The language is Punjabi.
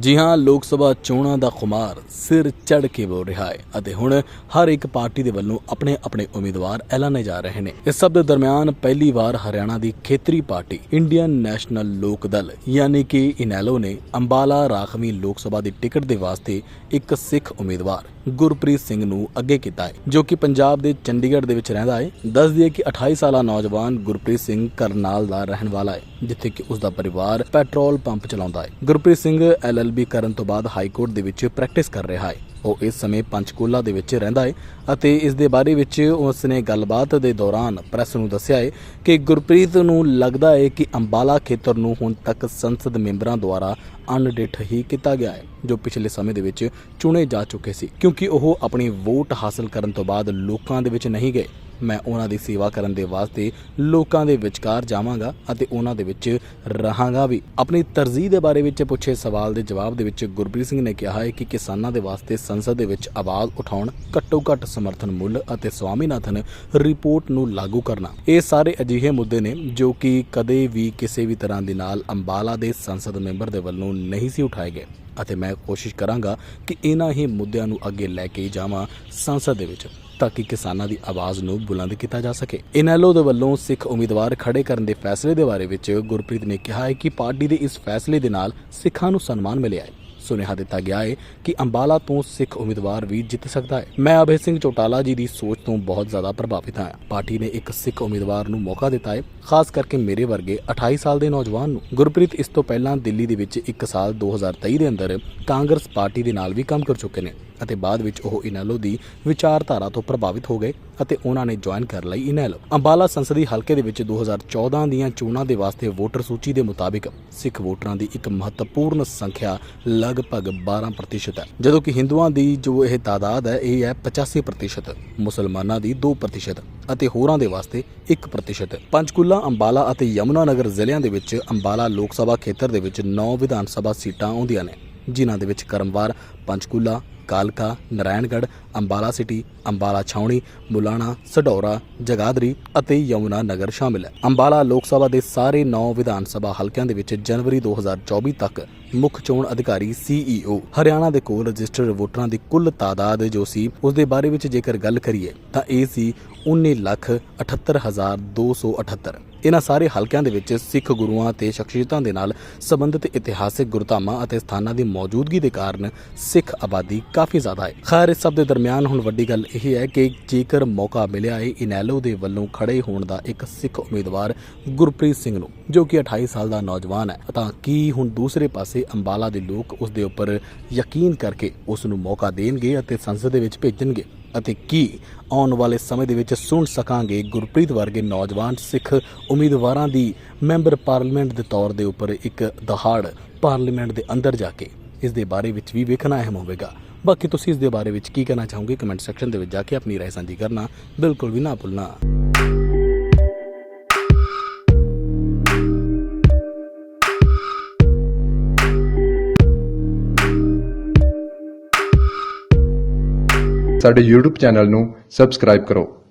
ਜੀ ਹਾਂ, ਲੋਕ ਸਭਾ ਚੋਣਾਂ ਦਾ ਖੁਮਾਰ ਸਿਰ ਚੜ ਕੇ ਬੋਲ ਰਿਹਾ ਹੈ ਅਤੇ ਹੁਣ ਹਰ ਇੱਕ ਪਾਰਟੀ ਦੇ ਵੱਲੋਂ ਆਪਣੇ ਆਪਣੇ ਉਮੀਦਵਾਰ ਐਲਾਨੇ ਜਾ ਰਹੇ ਨੇ। ਇਸ ਸਭ ਦੇ ਦਰਮਿਆਨ ਪਹਿਲੀ ਵਾਰ ਹਰਿਆਣਾ ਦੀ ਖੇਤਰੀ ਪਾਰਟੀ ਇੰਡੀਅਨ ਨੈਸ਼ਨਲ ਲੋਕ ਦਲ ਯਾਨੀ ਕਿ ਇਨੈਲੋ ਨੇ ਅੰਬਾਲਾ ਰਾਖਵੀਂ ਲੋਕ ਸਭਾ ਦੀ ਟਿਕਟ ਦੇ ਵਾਸਤੇ ਇੱਕ ਸਿੱਖ ਉਮੀਦਵਾਰ ਗੁਰਪ੍ਰੀਤ ਸਿੰਘ ਨੂੰ ਅੱਗੇ ਕੀਤਾ ਹੈ, ਜੋ ਕਿ ਪੰਜਾਬ ਦੇ ਚੰਡੀਗੜ੍ਹ ਦੇ ਵਿੱਚ ਰਹਿੰਦਾ ਹੈ। ਦੱਸ ਦਈਏ ਕਿ 28 ਸਾਲਾ ਨੌਜਵਾਨ ਗੁਰਪ੍ਰੀਤ ਸਿੰਘ ਕਰਨਾਲ ਦਾ ਰਹਿਣ ਵਾਲਾ ਹੈ, ਜਿੱਥੇ ਕਿ ਉਸ ਦਾ ਪਰਿਵਾਰ ਪੈਟਰੋਲ ਪੰਪ ਚਲਾਉਂਦਾ ਹੈ। ਗੁਰਪ੍ਰੀਤ ਸਿੰਘ ਐਲਐਲਬੀ ਕਰਨ ਤੋਂ ਬਾਅਦ ਹਾਈ ਕੋਰਟ ਦੇ ਵਿੱਚ ਪ੍ਰੈਕਟਿਸ ਕਰ ਰਿਹਾ ਹੈ। ਉਹ ਇਸ ਸਮੇਂ ਪੰਚਕੂਲਾ ਦੇ ਵਿੱਚ ਰਹਿੰਦਾ ਹੈ ਅਤੇ ਇਸ ਦੇ ਬਾਰੇ ਵਿੱਚ ਉਸ ਨੇ ਗੱਲਬਾਤ ਦੇ ਦੌਰਾਨ ਪ੍ਰੈਸ ਨੂੰ ਦੱਸਿਆ ਹੈ ਕਿ ਗੁਰਪ੍ਰੀਤ ਨੂੰ ਲੱਗਦਾ ਹੈ ਕਿ ਅੰਬਾਲਾ ਖੇਤਰ ਨੂੰ ਹੁਣ ਤੱਕ ਸੰਸਦ ਮੈਂਬਰਾਂ ਦੁਆਰਾ ਅਣਡਿੱਠ ਹੀ ਕੀਤਾ ਗਿਆ ਹੈ, ਜੋ ਪਿਛਲੇ ਸਮੇਂ ਦੇ ਵਿੱਚ ਚੁਣੇ ਜਾ ਚੁੱਕੇ ਸੀ, ਕਿਉਂਕਿ ਉਹ ਆਪਣੀ ਵੋਟ ਹਾਸਲ ਕਰਨ ਤੋਂ ਬਾਅਦ ਲੋਕਾਂ ਦੇ ਵਿੱਚ ਨਹੀਂ ਗਏ। ਮੈਂ ਉਹਨਾਂ ਦੀ ਸੇਵਾ ਕਰਨ ਦੇ ਵਾਸਤੇ ਲੋਕਾਂ ਦੇ ਵਿਚਕਾਰ ਜਾਵਾਂਗਾ ਅਤੇ ਉਹਨਾਂ ਦੇ ਵਿੱਚ ਰਹਾਂਗਾ ਵੀ। ਆਪਣੀ ਤਰਜੀਹ ਦੇ ਬਾਰੇ ਵਿੱਚ ਪੁੱਛੇ ਸਵਾਲ ਦੇ ਜਵਾਬ ਦੇ ਵਿੱਚ ਗੁਰਪ੍ਰੀਤ ਸਿੰਘ ਨੇ ਕਿਹਾ ਹੈ ਕਿ ਕਿਸਾਨਾਂ ਦੇ ਵਾਸਤੇ ਸੰਸਦ ਦੇ ਵਿੱਚ ਆਵਾਜ਼ ਉਠਾਉਣ, ਘੱਟੋ ਘੱਟ ਸਮਰਥਨ ਮੁੱਲ ਅਤੇ ਸਵਾਮੀਨਾਥਨ ਰਿਪੋਰਟ ਨੂੰ ਲਾਗੂ ਕਰਨਾ। ਇਹ ਸਾਰੇ ਅਜਿਹੇ ਮੁੱਦੇ ਨੇ ਜੋ ਕਿ ਕਦੇ ਵੀ ਕਿਸੇ ਵੀ ਤਰ੍ਹਾਂ ਦੇ ਨਾਲ ਅੰਬਾਲਾ ਦੇ ਸੰਸਦ ਮੈਂਬਰ ਦੇ ਵੱਲੋਂ ਨਹੀਂ ਸੀ ਉਠਾਏ ਗਏ। ਅਤੇ ਮੈਂ ਕੋਸ਼ਿਸ਼ ਕਰਾਂਗਾ ਕਿ ਇਹਨਾਂ ਹੀ ਮੁੱਦਿਆਂ ਨੂੰ ਅੱਗੇ ਲੈ ਕੇ ਜਾਵਾਂ ਸੰਸਦ ਦੇ ਵਿੱਚ। ਤਾਂ ਕਿ ਕਿਸਾਨਾਂ ਦੀ ਆਵਾਜ਼ ਨੂੰ ਬੁਲੰਦ ਕੀਤਾ ਜਾ ਸਕੇ। ਇਨੈਲੋ ਦੇ ਵੱਲੋਂ ਸਿੱਖ ਉਮੀਦਵਾਰ ਖੜੇ ਕਰਨ ਦੇ ਫੈਸਲੇ ਦੇ ਬਾਰੇ ਵਿੱਚ ਗੁਰਪ੍ਰੀਤ ਨੇ ਕਿਹਾ ਹੈ ਕਿ ਪਾਰਟੀ ਦੇ ਇਸ ਫੈਸਲੇ ਦੇ ਨਾਲ ਸਿੱਖਾਂ ਨੂੰ ਸਨਮਾਨ ਮਿਲਿਆ ਹੈ। ਸੁਨੇਹਾ ਦਿੱਤਾ ਗਿਆ ਹੈ ਕਿ ਅੰਬਾਲਾ ਤੋਂ ਸਿੱਖ ਉਮੀਦਵਾਰ ਵੀ ਜਿੱਤ ਸਕਦਾ ਹੈ ਮੈਂ ਅਭੈ ਸਿੰਘ ਚੌਟਾਲਾ ਜੀ ਦੀ ਸੋਚ ਤੋਂ ਬਹੁਤ ਜ਼ਿਆਦਾ ਪ੍ਰਭਾਵਿਤ ਹਾਂ। ਪਾਰਟੀ ਨੇ ਇੱਕ ਸਿੱਖ ਉਮੀਦਵਾਰ ਨੂੰ ਮੌਕਾ ਦਿੱਤਾ ਹੈ ਖਾਸ ਕਰਕੇ ਮੇਰੇ ਵਰਗੇ 28 ਸਾਲ ਦੇ ਨੌਜਵਾਨ ਨੂੰ। ਗੁਰਪ੍ਰੀਤ, ਇਸ ਤੋਂ ਪਹਿਲਾਂ ਦਿੱਲੀ ਦੇ ਵਿੱਚ 1 ਸਾਲ 2023 ਦੇ ਅੰਦਰ ਕਾਂਗਰਸ ਪਾਰਟੀ ਦੇ ਨਾਲ ਵੀ ਕੰਮ ਕਰ ਚੁੱਕੇ ਨੇ ਅਤੇ ਬਾਅਦ ਵਿੱਚ ਉਹ ਇਨੈਲੋ ਦੀ ਵਿਚਾਰਧਾਰਾ ਤੋਂ ਪ੍ਰਭਾਵਿਤ ਹੋ ਗਏ ਅਤੇ ਉਹਨਾਂ ਨੇ ਜੁਆਇਨ ਕਰ ਲਈ ਇਨੈਲੋ। ਅੰਬਾਲਾ ਸੰਸਦੀ ਹਲਕੇ ਦੇ ਵਿੱਚ 2014 ਦੀਆਂ ਚੋਣਾਂ ਦੇ ਵਾਸਤੇ ਵੋਟਰ ਸੂਚੀ ਦੇ ਮੁਤਾਬਿਕ ਸਿੱਖ ਵੋਟਰਾਂ ਦੀ ਇੱਕ ਮਹੱਤਵਪੂਰਨ ਸੰਖਿਆ ਲਗ ਲਗਭਗ 12% ਹੈ। ਜਦੋਂ ਕਿ ਹਿੰਦੂਆਂ ਦੀ ਜੋ ਇਹ ਤਾਦਾਦ ਹੈ, ਇਹ ਹੈ 85% ਮੁਸਲਮਾਨਾਂ ਦੀ 2% ਅਤੇ ਹੋਰਾਂ ਦੇ ਵਾਸਤੇ 1% ਪੰਚਕੂਲਾ, ਅੰਬਾਲਾ ਅਤੇ ਯਮੁਨਾ ਨਗਰ ਜ਼ਿਲ੍ਹਿਆਂ ਦੇ ਵਿੱਚ ਅੰਬਾਲਾ ਲੋਕ ਸਭਾ ਖੇਤਰ ਦੇ ਵਿੱਚ 9 ਵਿਧਾਨ ਸਭਾ ਸੀਟਾਂ ਆਉਂਦੀਆਂ ਨੇ, ਜਿਨ੍ਹਾਂ ਦੇ ਵਿੱਚ ਕਰਮਵਾਰ ਪੰਚਕੂਲਾ ਕਾਲਕਾ ਨਰਾਇਣਗੜ੍ਹ ਅੰਬਾਲਾ ਸਿਟੀ ਅੰਬਾਲਾ ਛਾਉਣੀ ਮੁਲਾਣਾ ਸਡੌਰਾ ਜਗਾਦਰੀ ਅਤੇ ਯਮੁਨਾ ਨਗਰ ਸ਼ਾਮਿਲ ਹੈ। ਅੰਬਾਲਾ ਲੋਕ ਸਭਾ ਦੇ ਸਾਰੇ 9 ਵਿਧਾਨ ਸਭਾ ਹਲਕਿਆਂ ਦੇ ਵਿੱਚ ਜਨਵਰੀ 2024 ਤੱਕ ਮੁੱਖ ਚੋਣ ਅਧਿਕਾਰੀ CEO ਹਰਿਆਣਾ ਦੇ ਕੋਲ ਰਜਿਸਟਰਡ ਵੋਟਰਾਂ ਦੀ ਕੁੱਲ ਤਾਦਾਦ ਜੋ ਸੀ ਉਸ ਦੇ ਬਾਰੇ ਵਿੱਚ ਜੇਕਰ ਗੱਲ ਕਰੀਏ ਤਾਂ ਇਹ ਸੀ 19,78,278 ਇਹਨਾਂ ਸਾਰੇ ਹਲਕਿਆਂ ਦੇ ਵਿੱਚ ਸਿੱਖ ਗੁਰੂਆਂ ਤੇ ਸ਼ਖਸੀਅਤਾਂ ਦੇ ਨਾਲ ਸੰਬੰਧਿਤ ਇਤਿਹਾਸਿਕ ਗੁਰਧਾਮਾਂ ਅਤੇ ਸਥਾਨਾਂ ਦੀ ਮੌਜੂਦਗੀ ਦੇ ਕਾਰਨ ਸਿੱਖ ਆਬਾਦੀ ਕਾਫੀ ਜ਼ਿਆਦਾ ਹੈ। ਖੈਰ, ਇਸ ਸਭ ਦੇ ਦਰਮਿਆਨ ਹੁਣ ਵੱਡੀ ਗੱਲ ਇਹ ਹੈ ਕਿ ਜੇਕਰ ਮੌਕਾ ਮਿਲਿਆ ਹੈ, ਇਨੈਲੋ ਦੇ ਵੱਲੋਂ ਖੜੇ ਹੋਣ ਦਾ ਇੱਕ ਸਿੱਖ ਉਮੀਦਵਾਰ ਗੁਰਪ੍ਰੀਤ ਸਿੰਘ ਨੂੰ, ਜੋ ਕਿ 28 ਸਾਲ ਦਾ ਨੌਜਵਾਨ ਹੈ। ਤਾਂ ਕੀ ਹੁਣ ਦੂਸਰੇ ਪਾਸੇ ਅੰਬਾਲਾ ਦੇ ਲੋਕ ਉਸ ਦੇ ਉੱਪਰ ਯਕੀਨ ਕਰਕੇ ਉਸ ਨੂੰ ਮੌਕਾ ਦੇਣਗੇ ਅਤੇ ਸੰਸਦ ਦੇ ਵਿੱਚ ਭੇਜਣਗੇ? ਅਤੇ ਕੀ ਆਉਣ ਵਾਲੇ ਸਮੇਂ ਦੇ ਵਿੱਚ ਸੁਣ ਸਕਾਂਗੇ ਗੁਰਪ੍ਰੀਤ ਵਰਗੇ ਨੌਜਵਾਨ ਸਿੱਖ ਉਮੀਦਵਾਰਾਂ ਦੀ ਮੈਂਬਰ ਪਾਰਲੀਮੈਂਟ ਦੇ ਤੌਰ ਦੇ ਉੱਪਰ ਇੱਕ ਦਹਾੜ ਪਾਰਲੀਮੈਂਟ ਦੇ ਅੰਦਰ ਜਾ ਕੇ? ਇਸ ਦੇ ਬਾਰੇ ਵਿੱਚ ਵੀ ਵੇਖਣਾ ਅਹਿਮ ਹੋਵੇਗਾ। ਬਾਕੀ ਤੁਸੀਂ ਇਸ ਦੇ ਬਾਰੇ ਵਿੱਚ ਕੀ ਕਹਿਣਾ ਚਾਹੋਗੇ, ਕਮੈਂਟ ਸੈਕਸ਼ਨ ਦੇ ਵਿੱਚ ਜਾ ਕੇ ਆਪਣੀ ਰਾਏ ਸਾਂਝੀ ਕਰਨਾ ਬਿਲਕੁਲ ਵੀ ਨਾ ਭੁੱਲਣਾ। ਸਾਡੇ YouTube ਚੈਨਲ ਨੂੰ ਸਬਸਕ੍ਰਾਈਬ ਕਰੋ।